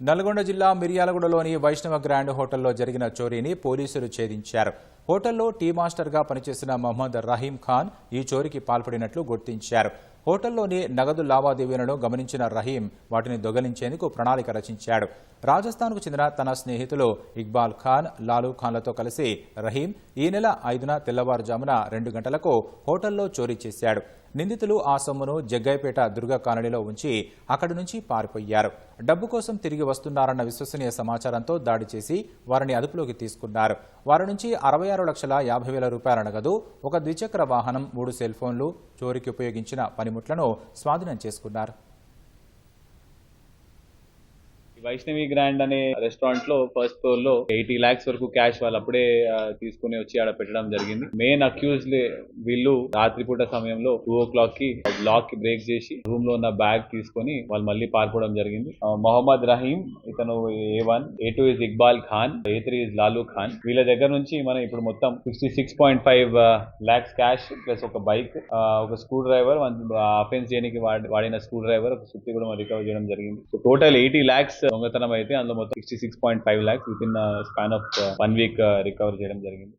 నల్గొండ జిల్లా మిర్యాలగూడలోని వైష్ణవ గ్రాండ్ హోటల్లో జరిగిన చోరీని పోలీసులు ఛేదించారు. హోటల్లో టీ మాస్టర్గా పనిచేసిన మహమ్మద్ రహీం ఖాన్ ఈ చోరీకి పాల్పడినట్లు గుర్తించారు. హోటల్లోని నగదు లావాదేవీలను గమనించిన రహీం వాటిని దొంగలించేందుకు ప్రణాళిక రచించాడు. రాజస్థాన్కు చెందిన తన స్నేహితులు ఇక్బాల్ ఖాన్ లాలూ ఖాన్లతో కలిసి రహీం ఈ నెల ఐదున తెల్లవారుజామున రెండు గంటలకు హోటల్లో చోరీ చేశాడు. నిందితులు ఆ సొమ్మును జగ్గైపేట దుర్గా కాలనీలో ఉంచి అక్కడి నుంచి పారిపోయారు. డబ్బు కోసం తిరిగి వస్తున్నారన్న విశ్వసనీయ సమాచారంతో దాడి చేసి వారిని అదుపులోకి తీసుకున్నారు. వారి నుంచి అరవై ఆరు లక్షల యాభై వేల రూపాయల నగదు ఒక ద్విచక్ర వాహనం మూడు సెల్ ఫోన్లు చోరీకి ఉపయోగించిన పనిముట్లను స్వాధీనం చేసుకున్నారు. ఈ వైష్ణవి గ్రాండ్ అనే రెస్టారెంట్లో ఫస్ట్ ఫ్లోర్లో ఎయిటీ లాక్స్ వరకు క్యాష్ వాళ్ళు అప్పుడే తీసుకుని వచ్చి ఆడ పెట్టడం జరిగింది. మెయిన్ అక్యూజ్ వీళ్ళు రాత్రిపూట సమయంలో టూ ఓ క్లాక్కి లాక్కి బ్రేక్ చేసి రూమ్లో ఉన్న బ్యాగ్ తీసుకొని వాళ్ళు మళ్ళీ పారిపోవడం జరిగింది. మొహమ్మద్ రహీం ఇతను A one A two is Iqbal Khan A three is Lalu Khan వీళ్ళ దగ్గర నుంచి మనం ఇప్పుడు మొత్తం sixty six point five lakhs cash plus ఒక బైక్ ఒక స్క్రూ డ్రైవర్ అఫెన్స్ చేయడానికి వాడి- వాడిన స్క్రూ డ్రైవర్ ఒక సుత్తి కూడా రికవర్ చేయడం జరిగింది. సో టోటల్ ఎయిటీ లాక్స్ దొంగతనం అయితే అందులో మొత్తం sixty six point five lakhs within span of one week recover చేయడం జరిగింది.